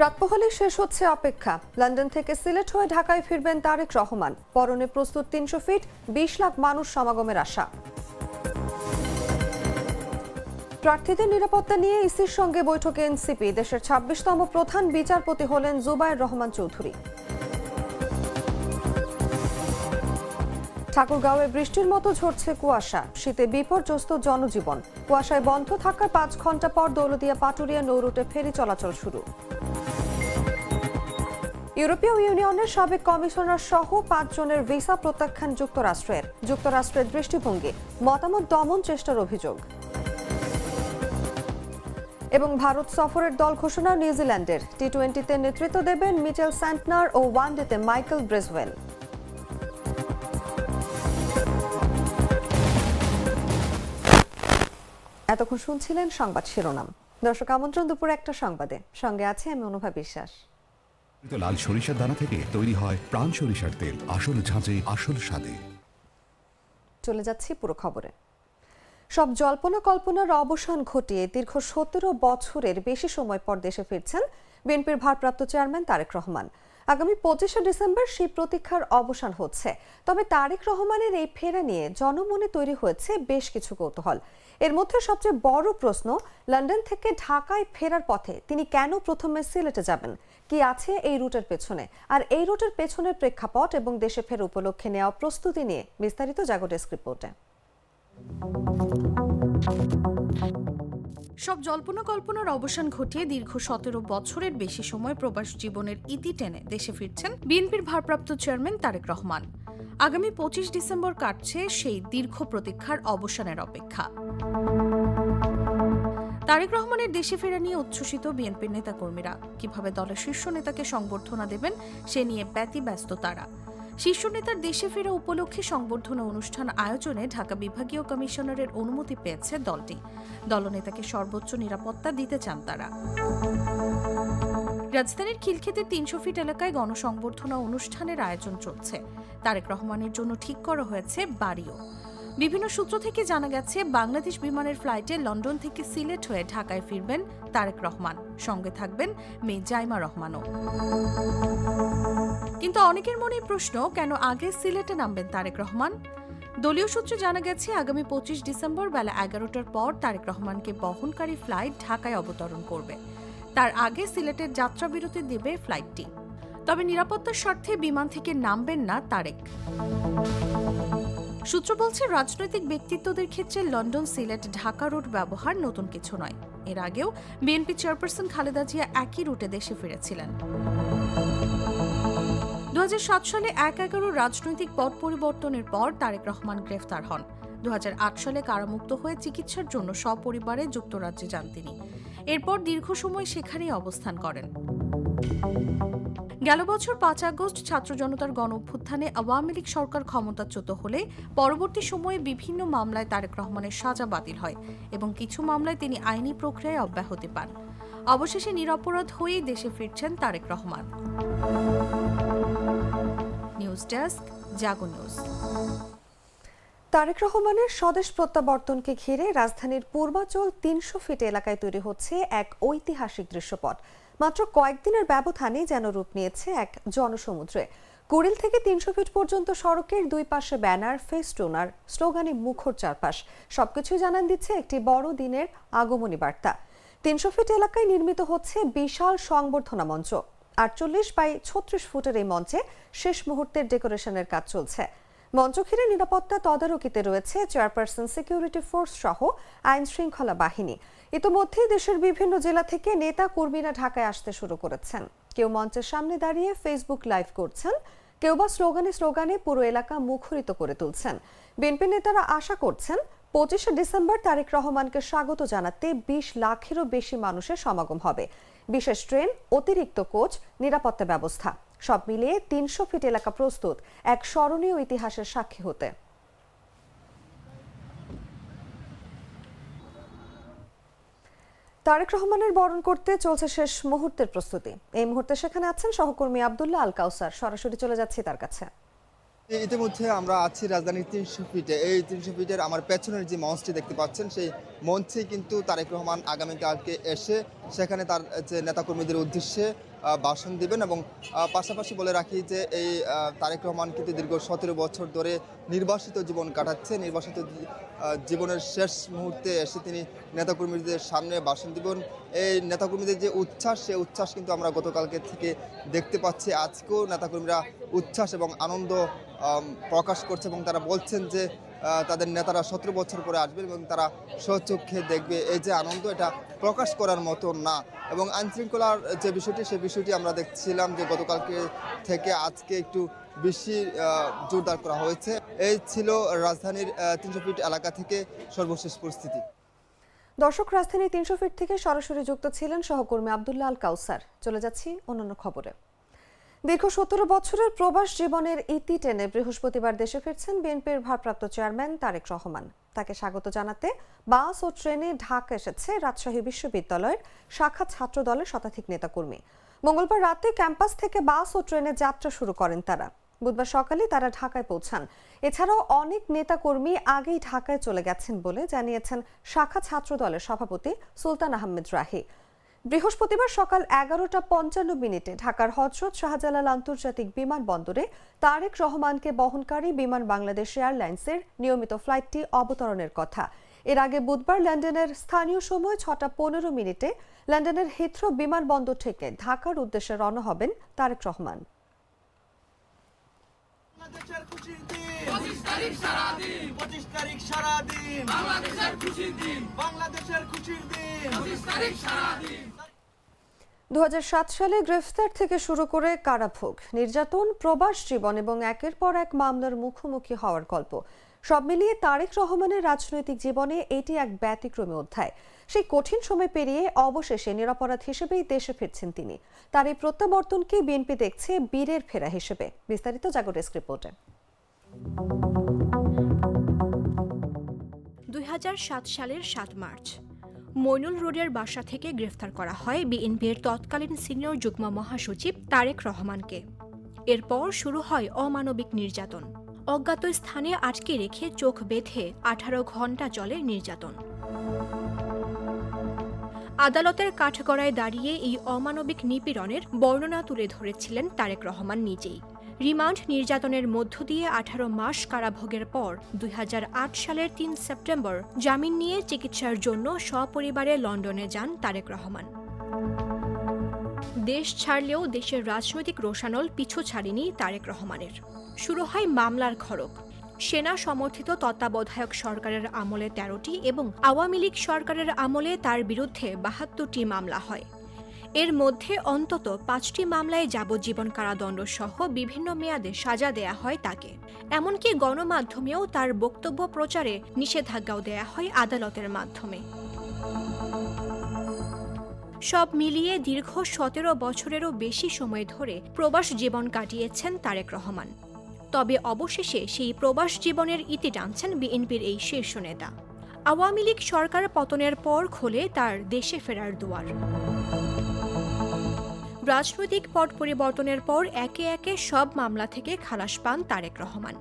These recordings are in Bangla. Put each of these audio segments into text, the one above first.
রাত পোহালে শেষ হচ্ছে অপেক্ষা। লন্ডন থেকে সিলেট হয়ে ঢাকায় ফিরবেন তারেক রহমান। পরনে প্রস্তুত তিনশো ফিট, বিশ লাখ মানুষ সমাগমের আশা। প্রার্থীদের নিরাপত্তা নিয়ে ইসির সঙ্গে বৈঠকে এনসিপি। দেশের ছাব্বিশতম প্রধান বিচারপতি হলেন জুবায়ের রহমান চৌধুরী। ঠাকুরগাঁওয়ে বৃষ্টির মতো ঝরছে কুয়াশা। শীতে বিপর্যস্ত জনজীবন। কুয়াশায় বন্ধ থাকার পাঁচ ঘণ্টা পর দৌলদিয়া পাটুরিয়া নৌরুটে ফেরি চলাচল শুরু। ইউরোপীয় ইউনিয়নের সাবেক কমিশনার সহ পাঁচজনের ভিসা প্রত্যাখ্যান যুক্তরাষ্ট্রের। যুক্তরাষ্ট্রের দৃষ্টিভঙ্গি, মতামত দমন চেষ্টার অভিযোগ। এবং ভারত সফরের দল ঘোষণা নিউজিল্যান্ডের। টি টোয়েন্টিতে নেতৃত্ব দেবেন মিচেল স্যান্টনার ও ওয়ানডেতে মাইকেল ব্রেসওয়েল। এতক্ষণ শুনছিলেন সংবাদ শিরোনাম। দর্শক আমন্ত্রণ দুপুর একটা সংবাদে। সঙ্গে আছে আমি অনুভা বিশ্বাস। লাল সরিষার দানা থেকে তৈরি হয় প্রাণ সরিষার তেল। আসল ঝাঁঝে আসল স্বাদে। চলে যাচ্ছি পুরো খবরে। সব জল্পনা কল্পনার অবসান ঘটিয়ে দীর্ঘ সতেরো বছরের বেশি সময় পর দেশে ফিরছেন বিএনপির ভারপ্রাপ্ত চেয়ারম্যান তারেক রহমান। আগামী পঁচিশে ডিসেম্বর সেই প্রতীক্ষার অবসান হচ্ছে। তবে তারেক রহমানের এই ফেরা নিয়ে জনমনে তৈরি হয়েছে বেশ কিছু কৌতূহল। এর মধ্যে সবচেয়ে বড় প্রশ্ন, লন্ডন থেকে ঢাকায় ফেরার পথে তিনি কেন প্রথমে সিলেটে যাবেন? কি আছে এই রুটের পেছনে? আর এই রুটের পেছনের প্রেক্ষাপট এবং দেশে ফেরা উপলক্ষে নেওয়া প্রস্তুতি নিয়ে বিস্তারিত জাগো ডেস্ক রিপোর্টে। সব জল্পনা কল্পনার অবসান ঘটিয়ে দীর্ঘ সতেরো বছরের বেশি সময় প্রবাস জীবনের ইতি টেনে দেশে ফিরছেন বিএনপির ভারপ্রাপ্ত চেয়ারম্যান তারেক রহমান। আগামী পঁচিশ ডিসেম্বর কাটছে সেই দীর্ঘ প্রতীক্ষার অবসানের অপেক্ষা। তারেক রহমানের দেশে ফেরা নিয়ে উচ্ছ্বসিত বিএনপির নেতাকর্মীরা, কীভাবে দলের শীর্ষ নেতাকে সংবর্ধনা দেবেন, সে নিয়ে ব্যতিব্যস্ত তারা। শীর্ষ নেতার দেশে ফেরা উপলক্ষে সংবর্ধনা অনুষ্ঠান আয়োজনে ঢাকা বিভাগীয় কমিশনারের অনুমতি পেয়েছে দলটি। দলনেতাকে সর্বোচ্চ নিরাপত্তা দিতে চান তারা। রাজধানীর খিলক্ষেতে তিনশো ফিট এলাকায় গণসংবর্ধনা অনুষ্ঠানের আয়োজন চলছে। তারেক রহমানের জন্য ঠিক করা হয়েছে বাড়িও। বিভিন্ন সূত্র থেকে জানা গেছে, বাংলাদেশ বিমানের ফ্লাইটে লন্ডন থেকে সিলেট হয়ে ঢাকায় ফিরবেন তারেক রহমান। সঙ্গে থাকবেন মেয়ে জাইমা রহমানও। কিন্তু অনেকের মনে প্রশ্ন, কেন আগে সিলেটে নামবেন তারেক রহমান? দলীয় সূত্রে জানা গেছে, আগামী পঁচিশ ডিসেম্বর বেলা এগারোটার পর তারেক রহমানকে বহনকারী ফ্লাইট ঢাকায় অবতরণ করবে। তার আগে সিলেটের যাত্রাবিরতি দেবে ফ্লাইটটি। তবে নিরাপত্তার স্বার্থে বিমান থেকে নামবেন না তারেক। সূত্র বলছে, রাজনৈতিক ব্যক্তিত্বদের ক্ষেত্রে লন্ডন, সিলেট, ঢাকা রুট ব্যবহার নতুন কিছু নয়। এর আগেও বিএনপি চেয়ারপারসন খালেদা জিয়া একই রুটে দেশে ফিরেছিলেন। দু হাজার সাত সালে এক এগারো রাজনৈতিক পট পরিবর্তনের পর তারেক রহমান গ্রেফতার হন। দু হাজার আট সালে কারামুক্ত হয়ে চিকিৎসার জন্য সপরিবারে যুক্তরাজ্যে যান তিনি। এরপর দীর্ঘ সময় সেখানেই অবস্থান করেন। গেল বছর পাঁচ আগস্ট ছাত্র জনতার গণ অভ্যুত্থানে আওয়ামী লীগ সরকার ক্ষমতাচ্যুত হলে পরবর্তী সময়ে বিভিন্ন মামলায় তারেক রহমানের সাজা বাতিল হয় এবং কিছু মামলায় তিনি আইনি প্রক্রিয়ায় অব্যাহতি পান। অবশেষে নিরপরাধ হয়েই দেশে ফিরছেন Tarique Rahman. News desk Jago news. Tarique রহমানের স্বদেশ প্রত্যাবর্তনকে ঘিরে রাজধানীর পূর্বাচল তিনশো ফিট এলাকায় তৈরি হচ্ছে এক ঐতিহাসিক দৃশ্যপট। মাত্র কয়েকদিনের ব্যবধানে যেন রূপ নিয়েছে এক জনসমুদ্রে। কুড়িল থেকে তিনশো ফিট পর্যন্ত সড়কের দুই পাশে ব্যানার, ফেস্টুন আর স্লোগানে মুখর চারপাশ। সবকিছুই জানান দিচ্ছে একটি বড় দিনের আগমনী বার্তা। তিনশো ফিট এলাকায় নির্মিত হচ্ছে বিশাল সংবর্ধনা মঞ্চ। আটচল্লিশ বাই ছত্রিশ ফুটের এই মঞ্চে শেষ মুহূর্তের ডেকোরেশনের কাজ চলছে। মঞ্চ ঘিরে নিরাপত্তা তদারকিতে রয়েছে চেয়ারপারসন সিকিউরিটি ফোর্স সহ আইন শৃঙ্খলা বাহিনী। ইতোমধ্যেই দেশের বিভিন্ন জেলা থেকে নেতা কর্মীরা ঢাকায় আসতে শুরু করেছেন। কেউ মঞ্চের সামনে দাঁড়িয়ে ফেসবুক লাইভ করছেন, কেউ বা স্লোগানে স্লোগানে পুরো এলাকা মুখরিত করে তুলছেন। বিএনপি নেতারা আশা করছেন, পঁচিশে ডিসেম্বর তারেক রহমানকে স্বাগত জানাতে বিশ লাখেরও বেশি মানুষের সমাগম হবে। বিশেষ ট্রেন, অতিরিক্ত কোচ, নিরাপত্তা ব্যবস্থা, সব মিলিয়ে তিনশো ফিট এলাকা প্রস্তুত, এক স্মরণীয় ইতিহাসের সাক্ষী হতে। তারেক রহমানের বরণ করতে চলছে শেষ মুহূর্তের প্রস্তুতি। এই মুহূর্তে সেখানে আছেন সহকর্মী আবদুল্লাহ আল কাউসার সরাসরি চলে যাচ্ছি তার কাছে। ইতিমধ্যে আমরা আছি রাজধানীর তিনশো ফিটে। এই তিনশো ফিটের আমার পেছনের যে মঞ্চটি দেখতে পাচ্ছেন, সেই মঞ্চে কিন্তু তারেক রহমান আগামীকালকে এসে সেখানে তার যে নেতাকর্মীদের উদ্দেশ্যে ভাষণ দিবেন এবং পাশাপাশি বলে রাখি যে এই তারেক রহমান কিন্তু দীর্ঘ সতেরো বছর ধরে নির্বাসিত জীবন কাটাচ্ছে। নির্বাসিত জীবনের শেষ মুহূর্তে এসে তিনি নেতাকর্মীদের সামনে ভাষণ দিবেন। এই নেতাকর্মীদের যে উচ্ছ্বাস সে উচ্ছ্বাস কিন্তু আমরা গতকালকে থেকে দেখতে পাচ্ছি। আজকেও নেতাকর্মীরা উচ্ছ্বাস এবং আনন্দ প্রকাশ করছে এবং তারা বলছেন যে তাদের নেতারা সতেরো বছর পরে আসবেন এবং তারা স্বচক্ষে দেখবে। এই যে আনন্দ, এটা প্রকাশ করার মতো না। এবং আইনশৃঙ্খলার যে বিষয়টি সেই বিষয়টি আমরা দেখছিলাম যে গতকালকে থেকে আজকে একটু বেশি জোরদার করা হয়েছে। এই ছিল রাজধানীর তিনশো ফিট এলাকা থেকে সর্বশেষ পরিস্থিতি। দর্শক রাজধানী তিনশো ফিট থেকে সরাসরি যুক্ত ছিলেন সহকর্মী আবদুল্লাহ আল কাউসার। চলে যাচ্ছি অন্যান্য খবরে। দীর্ঘ সতেরো বছরের প্রবাস জীবনের ইতি টেনে বৃহস্পতিবার দেশে ফিরছেন বিএনপির ভারপ্রাপ্ত চেয়ারম্যান তারেক রহমান। তাকে স্বাগত জানাতে বাস ও ট্রেনে ঢাকা এসেছে রাজশাহী বিশ্ববিদ্যালয়ের শাখা ছাত্র দলের শতাধিক নেতাকর্মী। মঙ্গলবার রাতে ক্যাম্পাস থেকে বাস ও ট্রেনে যাত্রা শুরু করেন তারা। বুধবার সকালে তারা ঢাকায় পৌঁছান। এছাড়াও অনেক নেতাকর্মী আগেই ঢাকায় চলে গেছেন বলে জানিয়েছেন শাখা ছাত্র দলের সভাপতি সুলতান আহমেদ রাহি। বৃহস্পতিবার সকাল এগারোটা পঞ্চান্ন মিনিটে ঢাকার হজরত শাহজালাল আন্তর্জাতিক বিমানবন্দরে তারেক রহমানকে বহনকারী বিমান বাংলাদেশ এয়ারলাইন্সের নিয়মিত ফ্লাইটটি অবতরণের কথা। এর আগে বুধবার লন্ডনের স্থানীয় সময় ছটা পনেরো মিনিটে লন্ডনের হিথ্রো বিমানবন্দর থেকে ঢাকার উদ্দেশ্যে রওনা হবেন তারেক রহমান। বাংলাদেশের খুশির দিন। তারিখ তারিখ বাংলাদেশের খুশির দিন। বাংলাদেশের খুশির দিন। তারিখ দু হাজার সাত সালে গ্রেফতার থেকে শুরু করে কারাভোগ, নির্যাতন, প্রবাস জীবন এবং একের পর এক মামলার মুখোমুখি হওয়ার গল্প। সব মিলিয়ে তারেক রহমানের রাজনৈতিক জীবনে এটি এক ব্যতিক্রমী অধ্যায়। সেই কঠিন সময় পেরিয়ে অবশেষে নিরাপরাধ হিসেবেই দেশে ফিরছেন তিনি। তার এই প্রত্যাবর্তনকে বিএনপি দেখছে বীরের ফেরা হিসেবে। বিস্তারিত জাগো ডেস্ক রিপোর্টে। দুই হাজার সাত সালের সাত মার্চ মইনুল রোডের বাসা থেকে গ্রেফতার করা হয় বিএনপির তৎকালীন সিনিয়র যুগ্ম মহাসচিব তারেক রহমানকে। এরপর শুরু হয় অমানবিক নির্যাতন। অজ্ঞাত স্থানে আটকে রেখে চোখ বেঁধে আঠারো ঘণ্টা চলে নির্যাতন। আদালতের কাঠগড়ায় দাঁড়িয়ে এই অমানবিক নিপীড়নের বর্ণনা তুলে ধরেছিলেন তারেক রহমান নিজেই। রিমান্ড নির্যাতনের মধ্য দিয়ে আঠারো মাস কারাভোগের পর দুই হাজার আট সালের তিন সেপ্টেম্বর জামিন নিয়ে চিকিৎসার জন্য সপরিবারে লন্ডনে যান তারেক রহমান। দেশ ছাড়লেও দেশের রাজনৈতিক রোশানল পিছু ছাড়েনি তারেক রহমানের। শুরু হয় মামলার খড়ক সেনা সমর্থিত তত্ত্বাবধায়ক সরকারের আমলে তেরোটি এবং আওয়ামী লীগ সরকারের আমলে তার বিরুদ্ধে বাহাত্তরটি মামলা হয়। এর মধ্যে অন্তত পাঁচটি মামলায় যাবজ্জীবন কারাদণ্ড সহ বিভিন্ন মেয়াদে সাজা দেয়া হয় তাকে। এমনকি গণমাধ্যমেও তার বক্তব্য প্রচারে নিষেধাজ্ঞাও দেয়া হয় আদালতের মাধ্যমে। সব মিলিয়ে দীর্ঘ সতেরো বছরেরও বেশি সময় ধরে প্রবাস জীবন কাটিয়েছেন তারেক রহমান। তবে অবশেষে সেই প্রবাস জীবনের ইতি টানছেন বিএনপির এই শীর্ষ নেতা। আওয়ামী লীগ সরকার পতনের পর খোলে তার দেশে ফেরার দুয়ার। রাজনৈতিক পট পরিবর্তনের পর একে একে সব মামলা থেকে খালাস পান তারেক রহমান।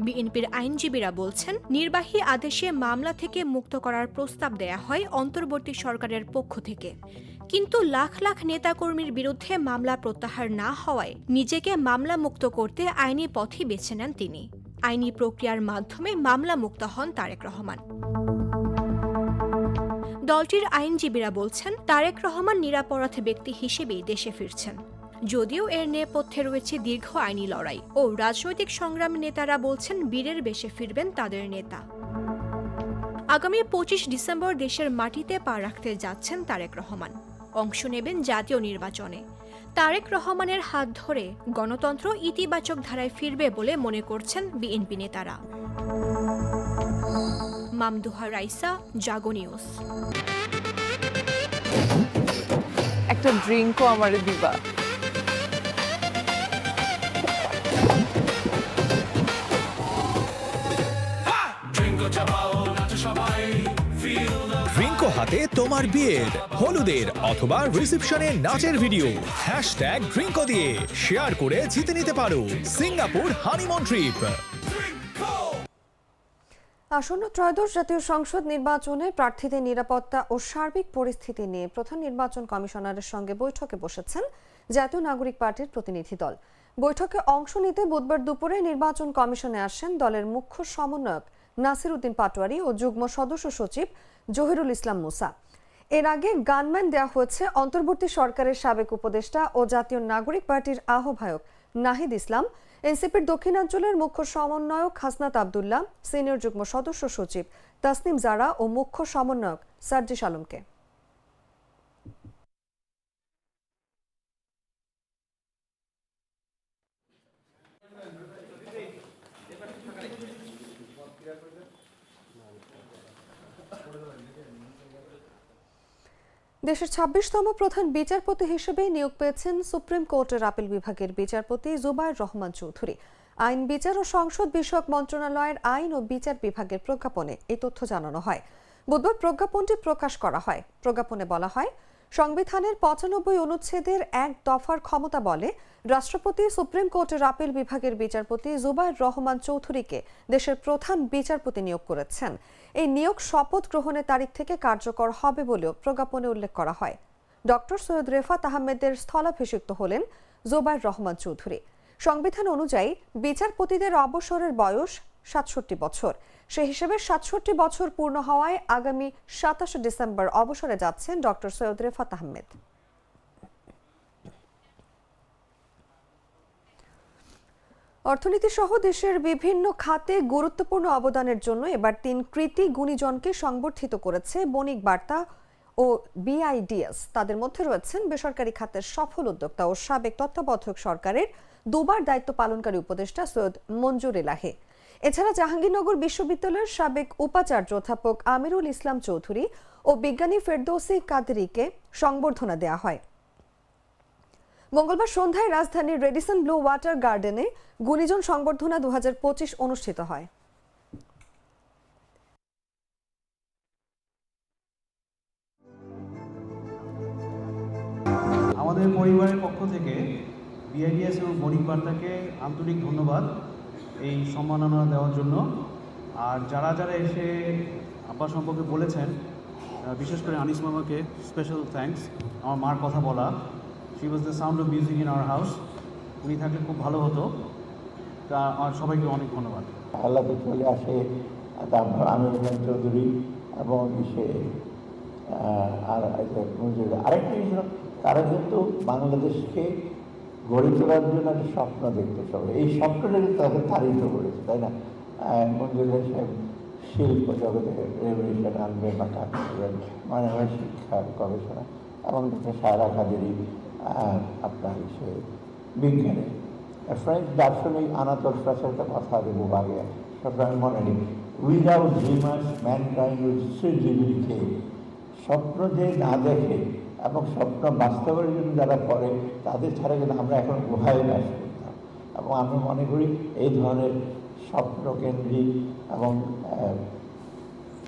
বিএনপির আইনজীবীরা বলছেন, নির্বাহী আদেশে মামলা থেকে মুক্ত করার প্রস্তাব দেয়া হয় অন্তর্বর্তী সরকারের পক্ষ থেকে। কিন্তু লাখ লাখ নেতাকর্মীর বিরুদ্ধে মামলা প্রত্যাহার না হওয়ায় নিজেকে মামলা মুক্ত করতে আইনি পথই বেছে নেন তিনি। আইনি প্রক্রিয়ার মাধ্যমে মামলা মুক্ত হন তারেক রহমান। দলটির আইনজীবীরা বলছেন, তারেক রহমান নিরাপরাধ ব্যক্তি হিসেবেই দেশে ফিরছেন। যদিও এর নেপথ্যে রয়েছে দীর্ঘ আইনি লড়াই ও রাজনৈতিক সংগ্রামী নেতারা বলছেন, বীরের বেশে ফিরবেন তাদের নেতা। আগামী পঁচিশ ডিসেম্বর দেশের মাটিতে পা রাখতে যাচ্ছেন তারেক রহমান। অংশ নেবেন জাতীয় নির্বাচনে। তারেক রহমানের হাত ধরে গণতন্ত্র ইতিবাচক ধারায় ফিরবে বলে মনে করছেন বিএনপি নেতারা। মামদুহা রাইসা জাগো নিউজ। একটা ড্রিঙ্কও আমারে দিবা। হাতে তোমার বিয়ের হলুদের অথবা রিসেপশনের নাচের ভিডিও হ্যাশট্যাগ ড্রিঙ্কো দিয়ে শেয়ার করে জিতে নিতে পারো। সিঙ্গাপুর হানিমুন ট্রিপ আসন্ন ত্রয়োদশ জাতীয় সংসদ নির্বাচনে প্রার্থীদের নিরাপত্তা ও সার্বিক পরিস্থিতি নিয়ে প্রধান নির্বাচন কমিশনারের সঙ্গে বৈঠকে বসেছেন জাতীয় নাগরিক পার্টির প্রতিনিধি দল। বৈঠকে অংশ নিতে বুধবার দুপুরে নির্বাচন কমিশনে আসেন দলের মুখ্য সমন্বয়ক নাসির উদ্দিন পাটোয়ারি ও যুগ্ম সদস্য সচিব জহিরুল ইসলাম মুসা। এর আগে গানম্যান দেওয়া হয়েছে অন্তর্বর্তী সরকারের সাবেক উপদেষ্টা ও জাতীয় নাগরিক পার্টির আহ্বায়ক নাহিদ ইসলাম। এনসিপির দক্ষিণাঞ্চলের মুখ্য সমন্বয়ক হাসনাত আবদুল্লাহ, সিনিয়র যুগ্ম সদস্য সচিব তাসনিম জারা ও মুখ্য সমন্বয়ক সার্জিস আলমকে। দেশের ছাব্বিশতম প্রধান বিচারপতি হিসেবে নিয়োগ পেয়েছেন সুপ্রিম কোর্টের আপিল বিভাগের বিচারপতি জুবাইর রহমান চৌধুরী। আইন বিচার ও সংসদ বিষয়ক মন্ত্রণালয়ের আইন ও বিচার বিভাগের প্রজ্ঞাপনে এই তথ্য জানানো হয়। বুধবার প্রজ্ঞাপনটি প্রকাশ করা হয়। প্রজ্ঞাপনে বলা হয়, সংবিধানের পঁচানব্বই অনুচ্ছেদের এক দফার ক্ষমতা বলে রাষ্ট্রপতি সুপ্রিম কোর্টের আপিল বিভাগের বিচারপতি জুবাইর রহমান চৌধুরীকে দেশের প্রধান বিচারপতি নিয়োগ করেছেন। এই নিয়োগ শপথ গ্রহণের তারিখ থেকে কার্যকর হবে বলেও প্রজ্ঞাপনে উল্লেখ করা হয়। ডক্টর সৈয়দ রেফাত আহমেদের স্থলাভিষিক্ত হলেন জোবাইর রহমান চৌধুরী। সংবিধান অনুযায়ী বিচারপতিদের অবসরের বয়স সাতষট্টি বছর। সে হিসেবে সাতষট্টি বছর পূর্ণ হওয়ায় আগামী সাতাশে ডিসেম্বর অবসরে যাচ্ছেন ডক্টর সৈয়দ রেফাত আহমেদ। অর্থনীতি সহ দেশের বিভিন্ন খাতে গুরুত্বপূর্ণ অবদানের জন্য এবার তিন কৃতি গুণীজনকে সংবর্ধিত করেছে বণিক বার্তা ও বিআইডিএস। তাদের মধ্যে রয়েছেন বেসরকারি খাতের সফল উদ্যোক্তা ও সাবেক তত্ত্বাবধায়ক সরকারের দুবার দায়িত্ব পালনকারী উপদেষ্টা সৈয়দ মঞ্জুর এলাহে এছাড়া জাহাঙ্গীরনগর বিশ্ববিদ্যালয়ের সাবেক উপাচার্য অধ্যাপক আমিরুল ইসলাম চৌধুরী ও বিজ্ঞানী ফেরদৌসি কাদেরিকে সংবর্ধনা দেওয়া হয়। মঙ্গলবার সন্ধ্যায় রাজধানীর রেডিসন ব্লু ওয়াটার গার্ডেনে গুণীজন সংবর্ধনা দু হাজার পঁচিশ অনুষ্ঠিত হয়। আমাদের পরিবারের পক্ষ থেকে বিআইডিএস এবং বণিক বার্তাকে আন্তরিক ধন্যবাদ এই সম্মাননা দেওয়ার জন্য। আর যারা যারা এসে আব্বা সম্পর্কে বলেছেন বিশেষ করে আনিস মামাকে স্পেশাল থ্যাঙ্কস আমার মার কথা বলা। She was the sound of music in our house উনি থাকলে খুব ভালো হতো। তা সবাইকে অনেক ধন্যবাদ। আল্লাহতে চলে আসে তারপর আমির চৌধুরী এবং সে আর আরেকটা বিষয় তারা কিন্তু বাংলাদেশকে গড়ে তোলার জন্য একটা স্বপ্ন দেখতে সবাই। এই স্বপ্নটা কিন্তু তাদের তারিত করেছে তাই না? আহ, মঞ্জুর সাহেব শিল্প জগতে রেভলিউশন আনবে বা কাজ করবেন। মানে শিক্ষা গবেষণা। এবং সারা কাদেরই আপনার সে বিজ্ঞানে। ফ্রেঞ্চ দার্শনিক আনাতর ফ্রাসের কথা দেবো আগে সবসময় মনে নেই। উইদাউট ড্রিমার্স ম্যানকাইন্ড উইথ সৃজনশীল স্বপ্ন যে না দেখে এবং স্বপ্ন বাস্তবের জন্য যারা করে, তাদের ছাড়া কিন্তু আমরা এখন গুহায় বাস করতাম। এবং আমি মনে করি এই ধরনের স্বপ্নকেন্দ্রিক এবং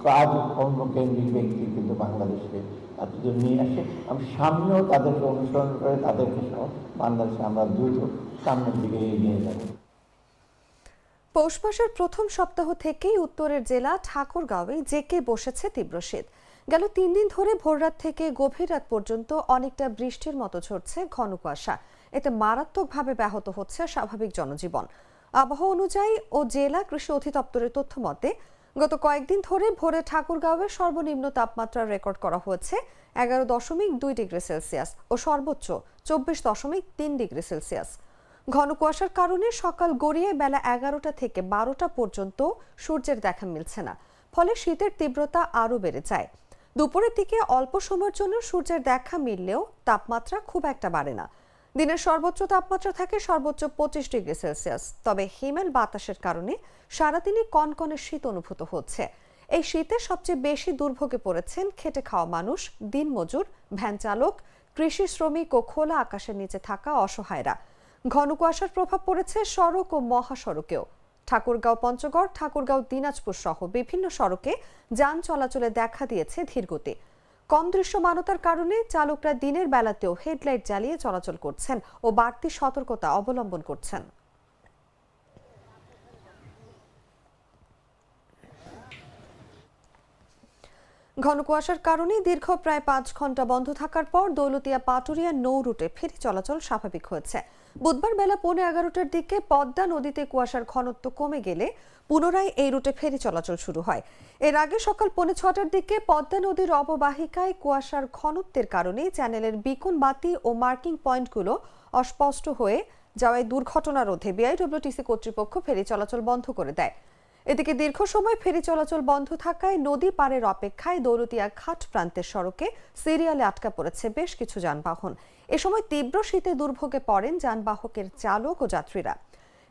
কাজ কর্মকেন্দ্রিক ব্যক্তি কিন্তু বাংলাদেশে এতজন নিয়ে আসে, আমি সামনেও তাদেরকে অনুসরণ করে তাদেরকে সহ বাংলাদেশে আমরা দ্রুত সামনের দিকে এগিয়ে যাব। পৌষ মাসের প্রথম সপ্তাহ থেকেই উত্তরের জেলা ঠাকুরগাঁওয়ে জেকে বসেছে তীব্র শীত। গেল তিন দিন ধরে ভোররাত থেকে গভীর রাত পর্যন্ত অনেকটা বৃষ্টির মতো ঝরছে ঘন কুয়াশা। এতে মারাত্মকভাবে ব্যাহত হচ্ছে স্বাভাবিক জনজীবন। আবহাওয়া অনুযায়ী ও জেলা কৃষি অধিদপ্তরের তথ্য মতে গত কয়েকদিন ধরে ভোরে ঠাকুরগাঁওয়ে সর্বনিম্ন তাপমাত্রা রেকর্ড করা হয়েছে এগারো দশমিক দুই ডিগ্রি সেলসিয়াস ও সর্বোচ্চ চব্বিশ দশমিক তিন ডিগ্রি সেলসিয়াস। ঘন কুয়াশার কারণে সকাল গড়িয়ে বেলা এগারোটা থেকে বারোটা পর্যন্ত সূর্যের দেখা মিলছে না, ফলে শীতের তীব্রতা আরও বেড়ে যায়। দুপুরের দিকে অল্প সময়ের জন্য সূর্যের দেখা মিললেও তাপমাত্রা খুব একটা বাড়ে না। দিনের সর্বোচ্চ তাপমাত্রা থাকে সর্বোচ্চ পঁচিশ ডিগ্রি সেলসিয়াস, তবে হিমেল বাতাসের কারণে সারাদিনই কনকনে শীত অনুভূত হচ্ছে। এই শীতে সবচেয়ে বেশি দুর্ভোগে পড়েছেন খেটে খাওয়া মানুষ, দিনমজুর, ভ্যান চালক, কৃষি শ্রমিক ও খোলা আকাশের নিচে থাকা অসহায়রা। ঘন কুয়াশার প্রভাব পড়েছে সড়ক ও মহাসড়কেও। ঠাকুরগাঁও পঞ্চগড়, ঠাকুরগাঁও দিনাজপুর সহ বিভিন্ন সড়কে যান চলাচলে দেখা দিয়েছে ধীরগতি। কম দৃশ্যমানতার কারণে চালকরা দিনের বেলাতেও হেডলাইট জ্বালিয়ে চলাচল করছেন ও বাড়তি সতর্কতা অবলম্বন করছেন। ঘন কুয়াশার কারণে দীর্ঘ প্রায় পাঁচ ঘণ্টা বন্ধ থাকার পর দৌলতিয়া পাটুরিয়া নৌ রুটে ফেরি চলাচল স্বাভাবিক হয়েছে। বুধবার বেলা পৌনে এগারোটার দিকে পদ্মা নদীতে কুয়াশার ঘনত্ব কমে গেলে পুনরায় এই রুটে ফেরি চলাচল শুরু হয়। এর আগে সকাল পৌনে ছটার দিকে পদ্মা নদীর অববাহিকায় কুয়াশার ঘনত্বের কারণে চ্যানেলের বিকুন বাতি ও মার্কিং পয়েন্টগুলো অস্পষ্ট হয়ে যাওয়ায় দুর্ঘটনা রোধে বিআইডব্লিউটিসি কর্তৃপক্ষ ফেরি চলাচল বন্ধ করে দেয়। এদিকে দীর্ঘ সময় ফেরি চলাচল বন্ধ থাকায় নদী পারের অপেক্ষায় দৌলতিয়া ঘাট প্রান্তের সড়কে সিরিয়ালে আটকা পড়েছে বেশ কিছু যানবাহন। এ সময় তীব্র শীতে দুর্ভোগে পড়েন যানবাহকের চালক ও যাত্রীরা।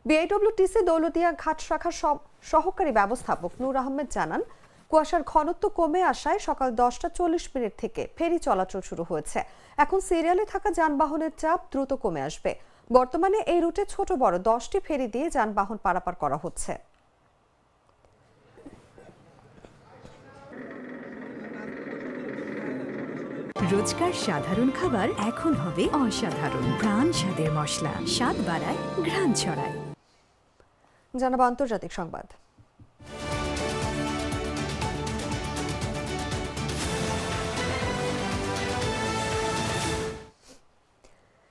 বিআইডব্লিউটিসি দৌলতিয়া ঘাট শাখার সহকারী ব্যবস্থাপক নূর আহমেদ জানান, কুয়াশার ঘনত্ব কমে আসায় সকাল দশটা চল্লিশ মিনিট থেকে ফেরি চলাচল শুরু হয়েছে। এখন সিরিয়ালে থাকা যানবাহনের চাপ দ্রুত কমে আসবে। বর্তমানে এই রুটে ছোট বড় দশটি ফেরি দিয়ে যানবাহন পারাপার করা হচ্ছে। রোজকার সাধারণ খাবার এখন হবে অসাধারণ। প্রাণ স্বাদের মশলা, স্বাদ বাড়ায়, ঘ্রাণ ছড়ায়। জানাব আন্তর্জাতিক সংবাদ।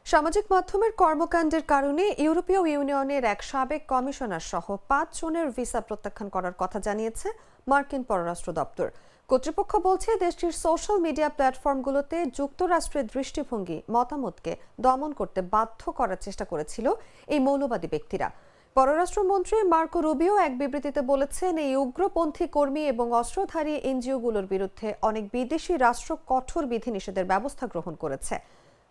সামাজিক মাধ্যমের কর্মকাণ্ডের কারণে ইউরোপীয় ইউনিয়নের এক সাবেক কমিশনার সহ পাঁচ জনের ভিসা প্রত্যাখ্যান করার কথা জানিয়েছে মার্কিন পররাষ্ট্র দপ্তর। কর্তৃপক্ষ বলছে দেশটির সোশ্যাল মিডিয়া প্ল্যাটফর্মগুলোতে যুক্তরাষ্ট্রের দৃষ্টিভঙ্গি, মতামতকে দমন করতে বাধ্য করার চেষ্টা করেছিল এই মৌলবাদী ব্যক্তিরা। পররাষ্ট্রমন্ত্রী মার্কো রুবিও এক বিবৃতিতে বলেছেন, এই উগ্রপন্থী কর্মী এবং অস্ত্রধারী এনজিওগুলোর বিরুদ্ধে অনেক বিদেশি রাষ্ট্র কঠোর বিধিনিষেধের ব্যবস্থা গ্রহণ করেছে।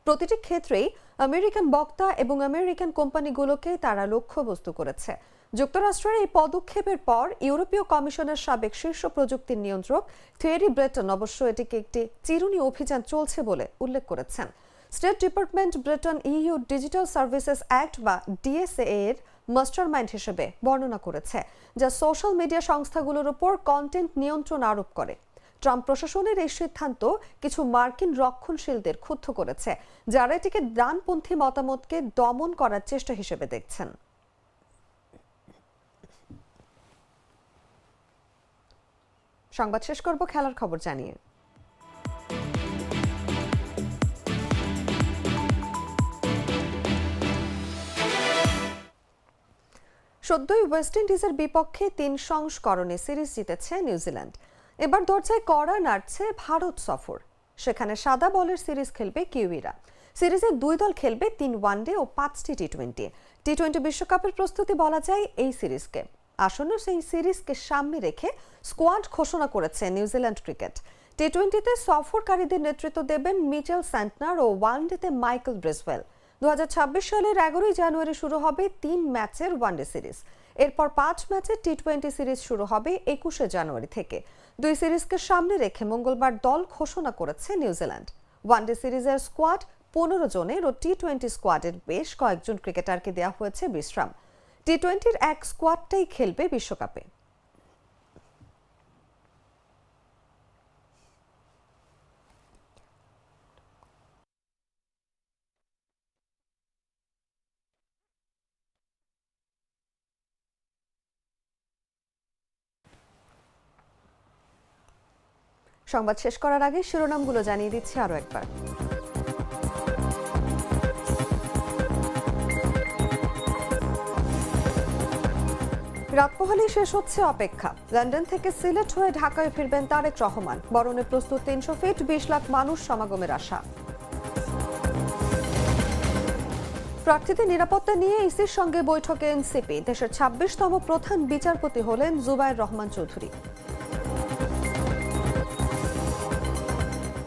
প্রতিটি ক্ষেত্রেই আমেরিকান বক্তা এবং আমেরিকান কোম্পানিগুলোকে তারা লক্ষ্যবস্তু করেছে। যুক্তরাষ্ট্রের এই পদক্ষেপের পর ইউরোপীয় কমিশনের সাবেক শীর্ষ প্রযুক্তির নিয়ন্ত্রক থিয়েরি ব্রেটন অবশ্য এটিকে একটি চিরুনি অভিযান চলছে বলে উল্লেখ করেছেন। State department Britain EU digital services act বা ডিএসএ এর মাস্টারমাইন্ড হিসেবে বর্ণনা করেছে, যা সোশ্যাল মিডিয়া সংস্থাগুলোর উপর কন্টেন্ট নিয়ন্ত্রণ আরোপ করে। ট্রাম্প প্রশাসনের এই সিদ্ধান্ত কিছু মার্কিন রক্ষণশীলদের ক্ষুব্ধ করেছে, যারা এটিকে ডানপন্থী মতামতকে দমন করার চেষ্টা হিসেবে দেখছেন। সংবাদ শেষ করব খেলার খবর জানিয়ে। সদ্যই ওয়েস্ট ইন্ডিজের বিপক্ষে তিন সংস্করণে সিরিজ জিতেছে নিউজিল্যান্ড। এবার দরজায় কড়া নাড়ছে ভারত সফর। সেখানে সাদা বলের সিরিজ খেলবে কিউইরা। সিরিজে দুই দল খেলবে তিন ওয়ানডে ও পাঁচটি টি টোয়েন্টি টি টোয়েন্টি বিশ্বকাপের প্রস্তুতি বলা যায় এই সিরিজকে। আসন্ন সেই সিরিজকে সামনে রেখে স্কোয়াড ঘোষণা করেছে নিউজিল্যান্ড ক্রিকেট। টি টোয়েন্টিতে সফরকারীদের নেতৃত্ব দেবেন মিচেল স্যান্টনার ও ওয়ানডেতে মাইকেল ব্রেসওয়েল। দু সালের এগারোই জানুয়ারি শুরু হবে তিন ম্যাচের ওয়ানডে সিরিজ। এরপর পাঁচ ম্যাচের টি টোয়েন্টি সিরিজ শুরু হবে একুশে জানুয়ারি থেকে। দুই সিরিজকে সামনে রেখে মঙ্গলবার দল ঘোষণা করেছে নিউজিল্যান্ড ওয়ানডে সিরিজের স্কোয়াড পনেরো জনের ও টি টোয়েন্টি স্কোয়াডের বেশ কয়েকজন ক্রিকেটারকে দেওয়া হয়েছে বিশ্রাম। টি টোয়েন্টির এক স্কোয়াডটাই খেলবে বিশ্বকাপে। সংবাদ শেষ করার আগে শিরোনামগুলো জানিয়ে দিচ্ছি আরও একবার। রাত শেষ হচ্ছে অপেক্ষা। লন্ডন থেকে সিলেট হয়ে ঢাকায় ফিরবেন তারেক রহমান। বরণে প্রস্তুত তিনশো ফিট, বিশ লাখ মানুষ সমাগমের আশা। প্রার্থীদের নিরাপত্তা নিয়ে ইসির সঙ্গে বৈঠকে এনসিপি। দেশের ছাব্বিশতম প্রধান বিচারপতি হলেন জুবাইর রহমান চৌধুরী।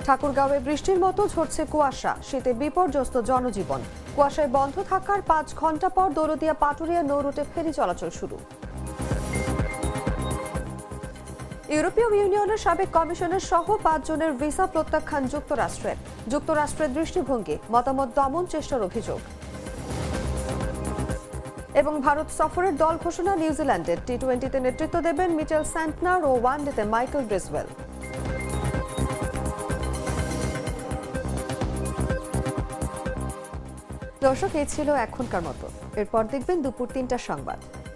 ঠাকুরগাঁওয়ে বৃষ্টির মতো ঝরছে কুয়াশা। শীতে বিপর্যস্ত জনজীবন। কুয়াশায় বন্ধ থাকার পাঁচ ঘণ্টা পর দৌলতিয়া পাটুরিয়া নৌরুটে ফেরি চলাচল শুরু। ইউরোপীয় ইউনিয়নের সাবেক কমিশনের সহ পাঁচজনের ভিসা প্রত্যাখ্যান যুক্তরাষ্ট্রের। যুক্তরাষ্ট্রের দৃষ্টিভঙ্গি, মতামত দমন চেষ্টার অভিযোগ। এবং ভারত সফরের দল ঘোষণা নিউজিল্যান্ডের। টি টোয়েন্টিতে নেতৃত্ব দেবেন মিচেল স্যান্টনার ও ওয়ানডেতে মাইকেল ব্রিসওয়েল। দর্শক, এই ছিল এখনকার মতো। এরপর দেখবেন দুপুর তিনটার সংবাদ।